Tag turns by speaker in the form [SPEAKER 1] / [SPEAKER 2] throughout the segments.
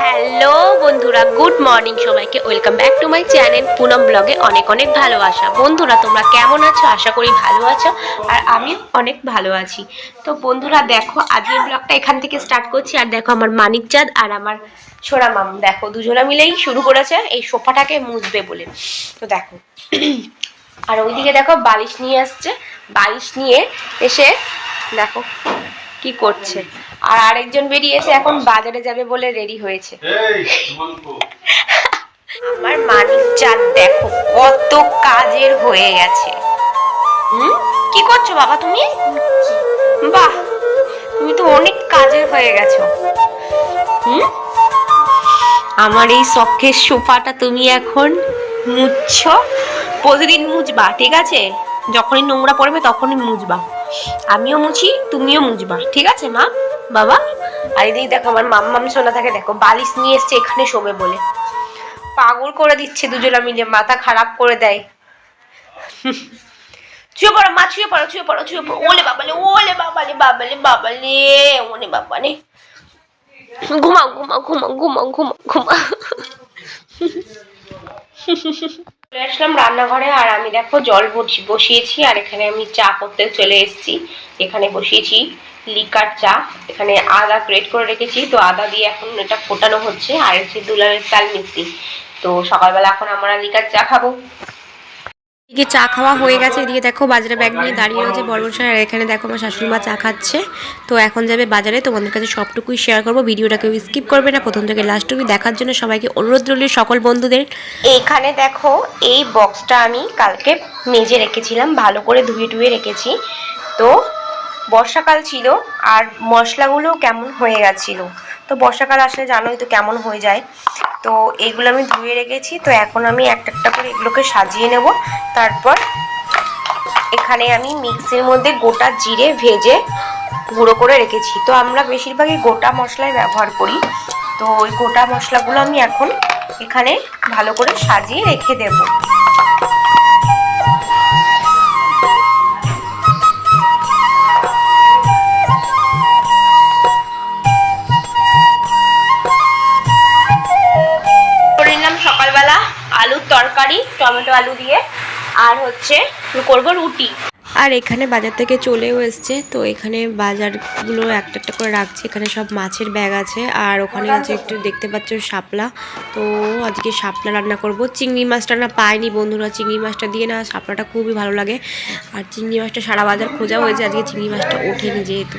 [SPEAKER 1] Hello বন্ধুরা, good morning সবাইকে। Welcome back to my channel. Poonam ব্লগে অনেক অনেক ভালোবাসা। বন্ধুরা, তোমরা কেমন আছো? আশা করি ভালো আছো, আর আমি অনেক ভালো আছি। তো বন্ধুরা, দেখো, আজকের ব্লগটা এখান থেকে স্টার্ট করছি। আর দেখো, আমার মানিক চাঁদ আর আমার সোনা মাম। দেখো, দুজনা মিলেই শুরু করেছে এই সোফাটাকে মুছবে বলে। তো দেখো, আর ওইদিকে দেখো, বালিশ নিয়ে আসছে। বালিশ নিয়ে এসে দেখো কি করছে। আর আরেকজন বেরিয়েছে এখন বাজারে যাবে বলে রেডি হয়েছে। আমার মানিক চাঁদ দেখো কত কাজের হয়ে গেছে। হুম? কি করছ বাবা তুমি? বাহ তুমি তো অনেক কাজের হয়ে গেছো। হুম? আমার এই শখের সোফাটা তুমি এখন মুছছ প্রতিদিন মুছবা ঠিক আছে? যখনই নোংরা পড়বে তখনই মুছবা। আমিও মুছি, তুমিও মুছবা। ঠিক আছে, মা? বাবা? আর এদিকে দেখো, আমার মাম্মাম সোনা থাকে, দেখো, বালিশ নিয়ে এসছে এখানে শোবে বলে। পাগল করে দিচ্ছে দুজনা মিলে, মাথা খারাপ করে দেয়। ছুঁয়ে পড়ো, মা, ছুঁয়ে পড়ো ছুঁয়ে পড়ো ছুঁয়ে পড়ো। ওলে বাবালে ওলে বাবালে বাবালে বাবালে, ওলে বাবালে। ঘুমাও ঘুমাও ঘুমাও ঘুমাও ঘুমাও ঘুমাও। চলে আসলাম রান্নাঘরে, আর আমি দেখো জল বসি- বসিয়েছি, আর এখানে আমি চা করতে চলে এসেছি। এখানে বসিয়েছি লিকার চা। এখানে আদা গ্রেট করে রেখেছি, তো আদা দিয়ে এখন এটা ফোটানো হচ্ছে, আর হচ্ছে দুলালের চাল মিষ্টি। তো সকালবেলা এখন আমরা লিকার চা খাব। এদিকে চা খাওয়া হয়ে গেছে, এদিকে দেখো বাজারে ব্যাগ নিয়ে দাঁড়িয়ে রয়েছে বড় বড় আর এখানে দেখো আমার শাশুড়ি মা চা খাচ্ছে। তো এখন যাবে বাজারে, তোমাদের কাছে সবটুকুই শেয়ার করব, ভিডিওটা কেউ স্কিপ করবে না, প্রথম থেকে লাস্ট অব্দি দেখার জন্য সবাইকে অনুরোধ রইল সকল বন্ধুদের। এইখানে দেখো এই বক্সটা আমি কালকে মেজে রেখেছিলাম, ভালো করে ধুয়ে টুয়ে রেখেছি। তো বর্ষাকাল ছিল, আর মশলাগুলো কেমন হয়ে গেছিল? তো বর্ষাকাল আসলে জানোই তো কেমন হয়ে যায়। তো এগুলো আমি ধুয়ে রেখেছি, তো এখন আমি একটা একটা করে এগুলোকে সাজিয়ে নেব। তারপর এখানে আমি মিক্সির মধ্যে গোটা জিরে ভেজে গুঁড়ো করে রেখেছি। তো আমরা বেশিরভাগই গোটা মশলাই ব্যবহার করি। তো ওই গোটা মশলাগুলো আমি এখন এখানে ভালো করে সাজিয়ে রেখে দেবো। তরকারি টমেটো আলু দিয়ে আর হচ্ছে করব রুটি। আর এখানে বাজার থেকে চলেও এসছে তো এখানে বাজারগুলো একটা একটা করে রাখছে। এখানে সব মাছের ব্যাগ আছে আর ওখানে আছে একটু দেখতে পাচ্ছ শাপলা। তো আজকে শাপলা রান্না করব। চিংড়ি মাছটা না পাইনি বন্ধুরা চিংড়ি মাছটা দিয়ে না শাপলাটা খুবই ভালো লাগে। আর চিংড়ি মাছটা সারা বাজার খোঁজা হয়েছে আজকে চিংড়ি মাছটা ওঠেনি যেহেতু।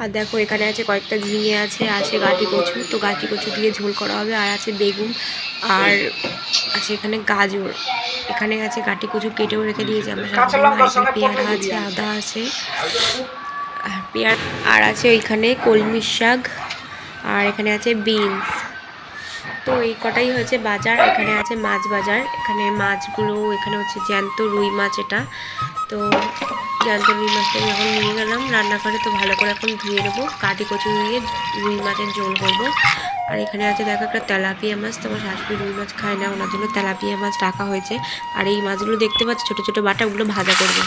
[SPEAKER 1] আর দেখো এখানে আছে কয়েকটা ঝিঙে আছে আছে গাটি কচু তো গাটি কচু দিয়ে ঝোল করা হবে আর আছে বেগুন আর আছে এখানে গাজর। এখানে আছে গাটি কচু কেটেও রেখে দিয়েছে আমরা পেয়ারা আছে আদা আছে আর পেয়ার আর আছে ওইখানে কলমি শাক আর এখানে আছে বিনস। তো এই কটাই হয়েছে বাজার এখানে আছে মাছ বাজার এখানে মাছগুলো এখানে হচ্ছে জ্যান্ত রুই মাছ এটা। তো জ্যান্ত রুই মাছটা যখন নিয়ে গেলাম রান্নাঘরে তো ভালো করে এখন ধুয়ে নেব। কাটি কচু দিয়ে রুই মাছের ঝোল করব। আর এখানে আছে দেখো একটা তেলাপিয়া মাছ তোমার শাশুড়ি রুই মাছ খায় না, ওনার জন্য তেলাপিয়া মাছ রাখা হয়েছে। আর এই মাছগুলো দেখতে পাচ্ছি, ছোটো ছোটো বাটা ওগুলো ভাজা করব।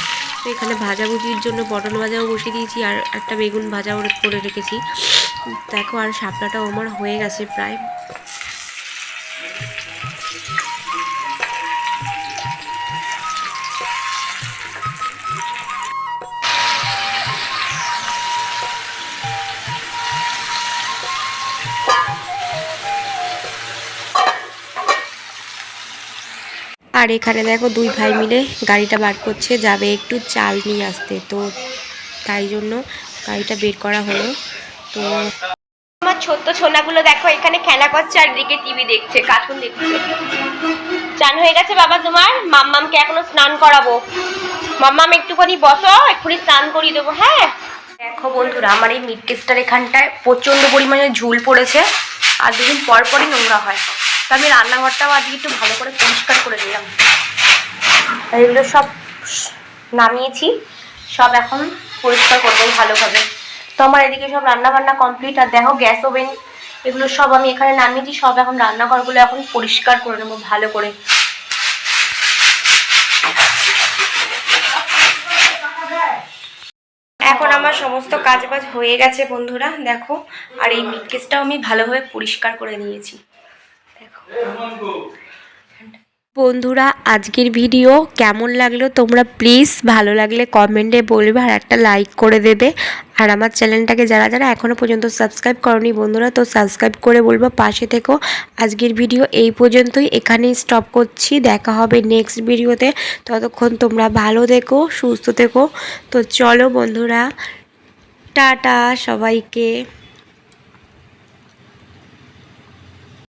[SPEAKER 1] তো এখানে ভাজাভুজির জন্য পটল ভাজাও বসিয়ে দিয়েছি, আর একটা বেগুন ভাজাও করে রেখেছি। দেখো আর শাপলাটাও আমার হয়ে গেছে প্রায়। আর এখানে দেখো দুই ভাই মিলে গাড়িটা বার করছে, যাবে একটু চাল নিয়ে আসতে। তো তাই জন্য গাড়িটা বের করা হলো। তো আমার ছোট্ট ছোনাগুলো দেখো, এখানে খেলা করছে, আর দিকে টিভি দেখছে কার্টুন দেখছে। চান হয়ে গেছে বাবা তোমার? মাম্মামকে এখনও স্নান করাবো। মাম্মাম, একটুখানি বসো, এক্ষুনি স্নান করিয়ে দেবো হ্যাঁ? দেখো বন্ধুরা, আমার এই মিট কেসটার এখানটায় প্রচণ্ড পরিমাণে ঝুল পড়েছে, আর দুদিন পর পরই নোংরা হয়। আমি রান্নাঘরটাও আজকে একটু ভালো করে পরিষ্কার করে দিলাম এগুলো সব নামিয়েছি, সব এখন পরিষ্কার করব ভালোভাবে। তো আমার এদিকে সব রান্না বান্না কমপ্লিট আর দেখো গ্যাস ওভেন, এগুলো সব আমি এখানে নামিয়েছি, সব এখন রান্নাঘরগুলো এখন পরিষ্কার করে নেব ভালো করে। এখন আমার সমস্ত কাজ বাজ হয়ে গেছে বন্ধুরা, দেখো। আর এই মিটকেসটাও আমি ভালোভাবে পরিষ্কার করে নিয়েছি। বন্ধুরা, আজকের ভিডিও কেমন লাগল তোমরা প্লিজ ভালো লাগলে কমেন্টে বলবে আর একটা লাইক করে দেবে। আর আমার চ্যানেলটাকে যারা যারা এখনও পর্যন্ত সাবস্ক্রাইব করনি বন্ধুরা, তো সাবস্ক্রাইব করে বলব, পাশে থেকো। আজকের ভিডিও এই পর্যন্তই, এখানেই স্টপ করছি। দেখা হবে নেক্সট ভিডিওতে ততক্ষণ তোমরা ভালো থেকো, সুস্থ থেকো। তো চলো বন্ধুরা, টাটা সবাইকে।